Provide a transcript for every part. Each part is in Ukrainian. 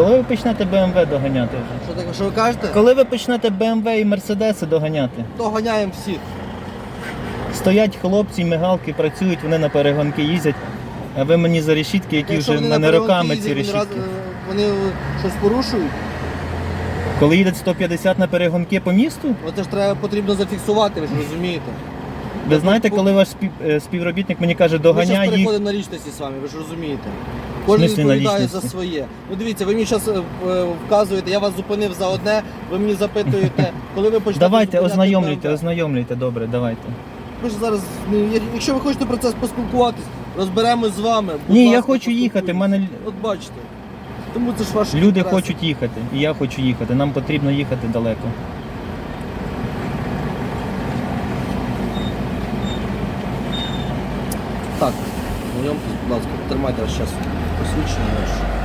Коли ви почнете BMW доганяти вже? Що таке, що ви кажете? Коли ви почнете BMW і Мерседеси доганяти? Доганяємо всіх. Стоять хлопці, мигалки працюють, вони на перегонки їздять, а ви мені за решітки, які Якщо вже вони в мене перегонки роками ці їздять, вони решітки. раз- е, Вони е, щось порушують. Коли їдуть 150 на перегонки по місту, Оце ж треба потрібно зафіксувати, ви ж розумієте. Ви знаєте, коли ваш спів- е, співробітник мені каже, Ми зараз доганяй їх. переходимо на лічності з вами, ви ж розумієте. Кожен смислі на відповідає за лічності? своє. Ну дивіться, ви мені зараз вказуєте, я вас зупинив за одне, ви мені запитуєте, коли ви почнете Давайте, зупиняти ознайомлюйте, ознайомлюйте, добре, давайте. Ви ж зараз, ну, я- якщо ви хочете про це поспілкуватись, розберемось з вами. Будь Ні, я ласка, хочу їхати, в мене От бачите. Тому це ж ваш люди інтерес. хочуть їхати, і я хочу їхати. Нам потрібно їхати далеко. Так, знайомтесь, будь ласка, тримайте час посвідчення ваше.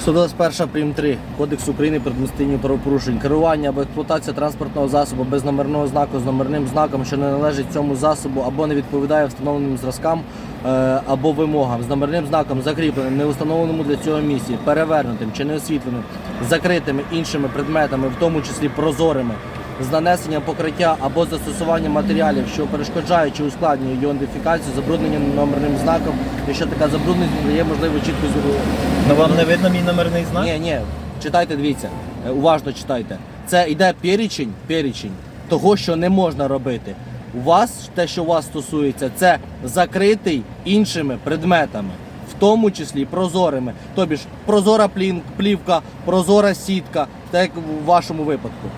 121 прим 3 Кодекс України про адміністративні правопорушень. Керування або експлуатація транспортного засобу без номерного знаку з номерним знаком, що не належить цьому засобу або не відповідає встановленим зразкам е, або вимогам з номерним знаком закріпленим, не установленому для цього місці, перевернутим чи не освітленим, закритими іншими предметами, в тому числі прозорими, з нанесенням покриття або застосуванням матеріалів, що перешкоджають чи ускладнюють його ідентифікацію, забруднення номерним знаком, якщо така забрудненість дає можливо чітко зрозуміти. Ну вам не видно мій номерний знак? Ні, ні, читайте, дивіться, е, уважно читайте. Це йде перечень, перечень того, що не можна робити. У вас те, що вас стосується, це закритий іншими предметами, в тому числі прозорими. Тобі ж прозора плівка, прозора сітка, так як у вашому випадку.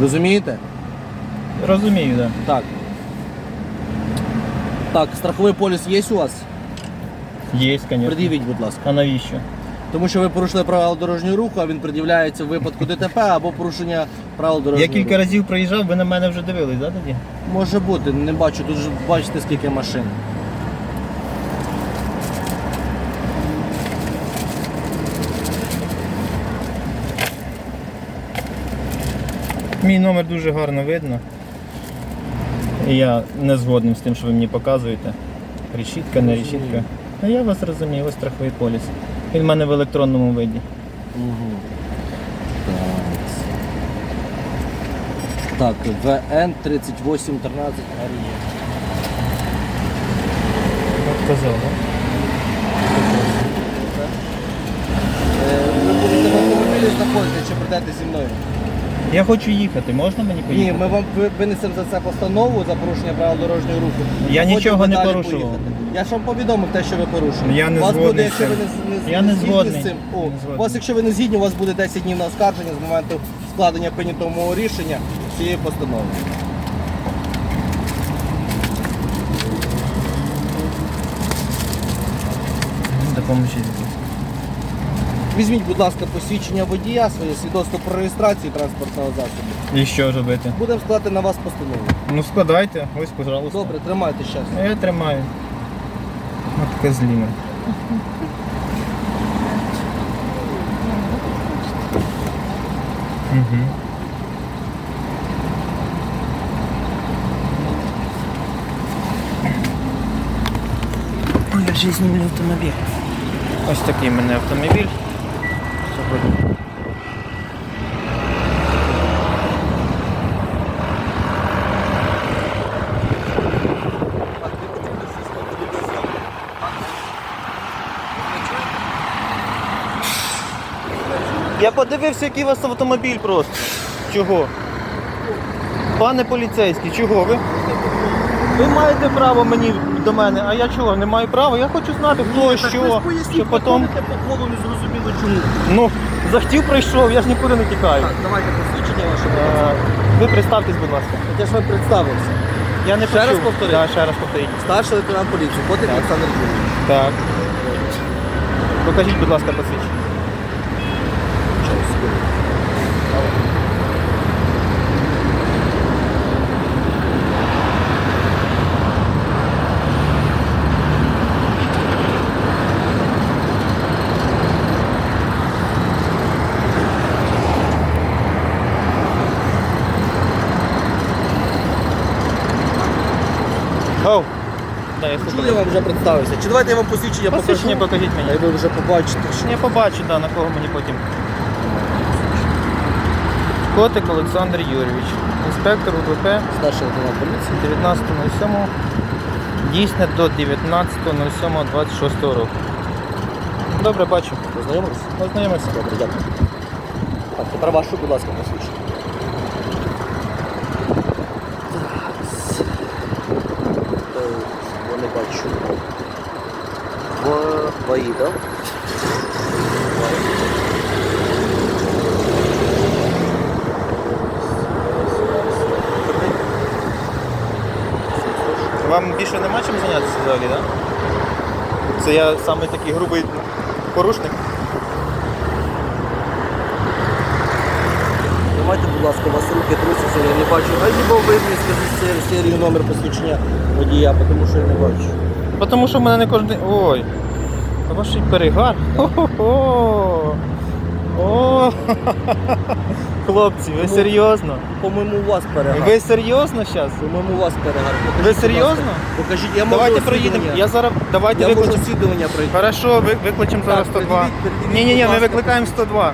Розумієте? Розумію, так. Так. Так, страховий поліс є у вас? Є, звісно. Пред'явіть, будь ласка. А навіщо? Тому що ви порушили правила дорожнього руху, а він пред'являється в випадку ДТП або порушення правил дорожнього Я кілька разів проїжджав, ви на мене вже дивились, так тоді? Може бути, не бачу, тут же бачите скільки машин. Мій номер дуже гарно видно. І я не згоден з тим, що ви мені показуєте. Решітка, не решітка. А я вас розумію, ось страховий поліс. Він в мене в електронному виді. Угу. Так. ВН 3813 Арія. От казав, так? Е, Ви будете в автомобілі знаходитися чи прийдете зі мною? Я хочу їхати, можна мені поїхати? Ні, ми вам винесемо за це постанову за порушення правил дорожнього руху. Я потім нічого ви не далі порушував. поїхати. Я ж вам повідомив те, що ви порушили. Я не вас згодний буде, з якщо ви цим. не, з- не, Я не згодний. з цим. О, Не у згодний. вас, якщо ви не згідні, у вас буде 10 днів на оскарження з моменту складення прийнятого мого рішення цієї постанови. Допоможіть. Візьміть, будь ласка, посвідчення водія, своє свідоцтво про реєстрацію транспортного засобу. І що робити? Будемо складати на вас постанову. Ну складайте, ось, пожалуйста. Добре, тримайте щас. Я тримаю. От козліна. Угу. Ой, я знімлю автомобіль. Ось такий в мене автомобіль. Сьогодні. Я подивився, який у вас автомобіль просто. Чого? Пане поліцейський, чого ви? Ви маєте право мені до мене, а я чого? Не маю права? Я хочу знати, хто що, що потім. по колу не зрозуміло чому. Ну, захотів прийшов, я ж нікуди не тікаю. Так, давайте посвідчення ваше. Е, Ви представтесь, будь ласка. Я ж вам представився. Я не Ще раз почув. повторіть? Да, ще раз повторіть. Старший лейтенант поліції, Котик Олександр Юрійович. Так. Покажіть, будь ласка, посвідчення. Оу, Да, я я вам вже представився. Чи давайте я вам посвідчення Посвідчення покажу? покажіть А ви вже побачите, що Я побачу, да, на кого мені потім. Котик Олександр Юрійович, інспектор УВП старший лейтенант поліції. 19.07. Дійсне до 19.07.26 року. Добре, бачу. Познайомилися? Ознайомився. Добре, дякую. Так, тепер ваше, будь ласка, посвідчення. Так. Е, Бачу. В Ваїда. Вам більше нема чим зайнятися взагалі, так? Да? Це я саме такий грубий порушник. Давайте, будь ласка, у вас руки трусяться, я не бачу. А ніби ви мені скажіть серію номер посвідчення водія, тому що я не бачу. Бо Тому що в мене не кожен. Ой. Ваш перегар. Хо-хо-хо. О, хлопці, ви Ну, серйозно? По-моєму, у вас перегар. Ви серйозно зараз? По-моєму, у вас перегар. Ви серйозно? Покажіть, я можу Давайте проїдемо. Я зараз. Давайте Я можу викличемо. освідування пройти. Хорошо, ви, викличемо зараз Так, 102. передивіть, передивіть, Ні, ні, ні, будь ми ласка, викликаємо 102.